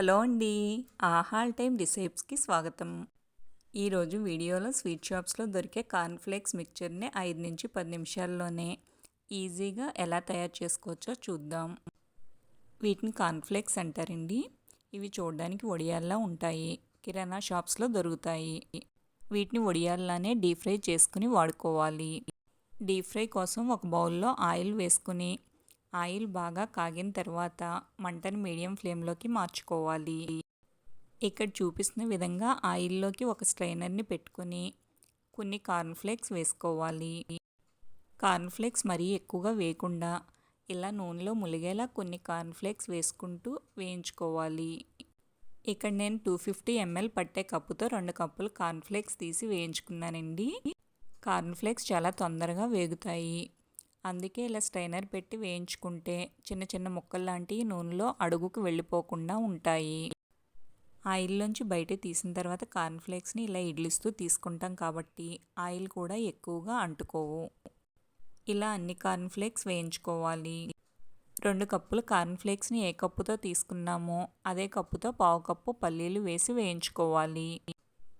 Hello అండి. ఆహాల్ time రిసెప్ట్స్కి స్వాగతం. ఈరోజు వీడియోలో స్వీట్ షాప్స్లో దొరికే కార్న్ఫ్లేక్స్ మిక్చర్ని ఐదు నుంచి పది నిమిషాల్లోనే ఈజీగా ఎలా తయారు చేసుకోవచ్చో చూద్దాం. వీటిని కార్న్ఫ్లేక్స్ అంటారండి. ఇవి చూడడానికి వడియాల్లా ఉంటాయి. కిరాణా షాప్స్లో దొరుకుతాయి. వీటిని వడియాల్లానే డీప్ ఫ్రై చేసుకుని వాడుకోవాలి. డీప్ ఫ్రై కోసం ఒక బౌల్లో ఆయిల్ వేసుకుని ఆయిల్ బాగా కాగిన తర్వాత మంటను మీడియం ఫ్లేమ్లోకి మార్చుకోవాలి. ఇక్కడ చూపిస్తున్న విధంగా ఆయిల్లోకి ఒక స్ట్రైనర్ని పెట్టుకుని కొన్ని కార్న్ఫ్లేక్స్ వేసుకోవాలి. కార్న్ఫ్లేక్స్ మరీ ఎక్కువగా వేయకుండా ఇలా నూనెలో ములిగేలా కొన్ని కార్న్ఫ్లేక్స్ వేసుకుంటూ వేయించుకోవాలి. ఇక్కడ నేను టూ ఫిఫ్టీ ఎంఎల్ పట్టే కప్పుతో రెండు కప్పులు కార్న్ఫ్లేక్స్ తీసి వేయించుకున్నానండి. కార్న్ఫ్లేక్స్ చాలా తొందరగా వేగుతాయి. అందుకే ఇలా స్ట్రైనర్ పెట్టి వేయించుకుంటే చిన్న చిన్న ముక్కలు లాంటివి నూనెలో అడుగుకు వెళ్ళిపోకుండా ఉంటాయి. ఆయిల్లోంచి బయట తీసిన తర్వాత కార్న్ఫ్లేక్స్ని ఇలా ఇడ్లిస్తూ తీసుకుంటాం కాబట్టి ఆయిల్ కూడా ఎక్కువగా అంటుకోవు. ఇలా అన్ని కార్న్ఫ్లేక్స్ వేయించుకోవాలి. రెండు కప్పులు కార్న్ఫ్లేక్స్ని ఏ కప్పుతో తీసుకున్నామో అదే కప్పుతో పావు కప్పు పల్లీలు వేసి వేయించుకోవాలి.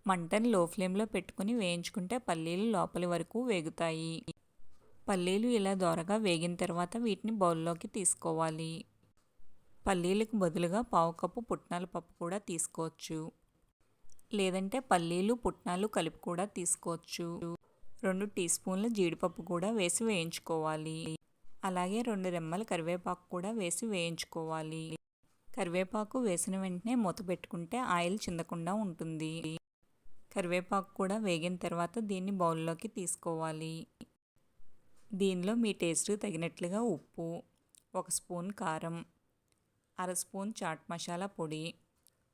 మంటను లో ఫ్లేమ్లో పెట్టుకుని వేయించుకుంటే పల్లీలు లోపలి వరకు వేగుతాయి. పల్లీలు ఇలా దోరగా వేగిన తర్వాత వీటిని బౌల్లోకి తీసుకోవాలి. పల్లీలకు బదులుగా పావు కప్పు పుట్నాల పప్పు కూడా తీసుకోవచ్చు. లేదంటే పల్లీలు పుట్నాలు కలిపి కూడా తీసుకోవచ్చు. రెండు టీ స్పూన్ల జీడిపప్పు కూడా వేసి వేయించుకోవాలి. అలాగే రెండు రెమ్మల కరివేపాకు కూడా వేసి వేయించుకోవాలి. కరివేపాకు వేసిన వెంటనే మూత పెట్టుకుంటే ఆయిల్ చిందకుండా ఉంటుంది. కరివేపాకు కూడా వేగిన తర్వాత దీన్ని బౌల్లోకి తీసుకోవాలి. దీనిలో మీ టేస్ట్ తగినట్లుగా ఉప్పు ఒక స్పూన్ కారం అర స్పూన్ చాట్ మసాలా పొడి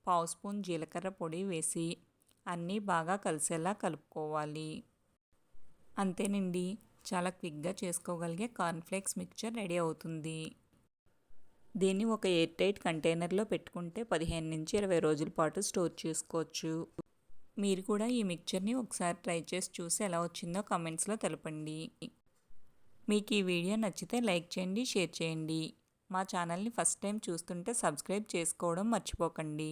పావు స్పూన్ జీలకర్ర పొడి వేసి అన్నీ బాగా కలిసేలా కలుపుకోవాలి. అంతేనండి. చాలా క్విక్గా చేసుకోగలిగే కార్న్ఫ్లేక్స్ మిక్చర్ రెడీ అవుతుంది. దీన్ని ఒక ఎయిర్ టైట్ కంటైనర్లో పెట్టుకుంటే పదిహేను నుంచి ఇరవై రోజుల పాటు స్టోర్ చేసుకోవచ్చు. మీరు కూడా ఈ మిక్చర్ని ఒకసారి ట్రై చేసి చూసి ఎలా వచ్చిందో కమెంట్స్లో తెలపండి. మీకు ఈ వీడియో నచ్చితే లైక్ చేయండి షేర్ చేయండి. మా ఛానల్ని ఫస్ట్ టైం చూస్తుంటే సబ్స్క్రైబ్ చేసుకోవడం మర్చిపోకండి.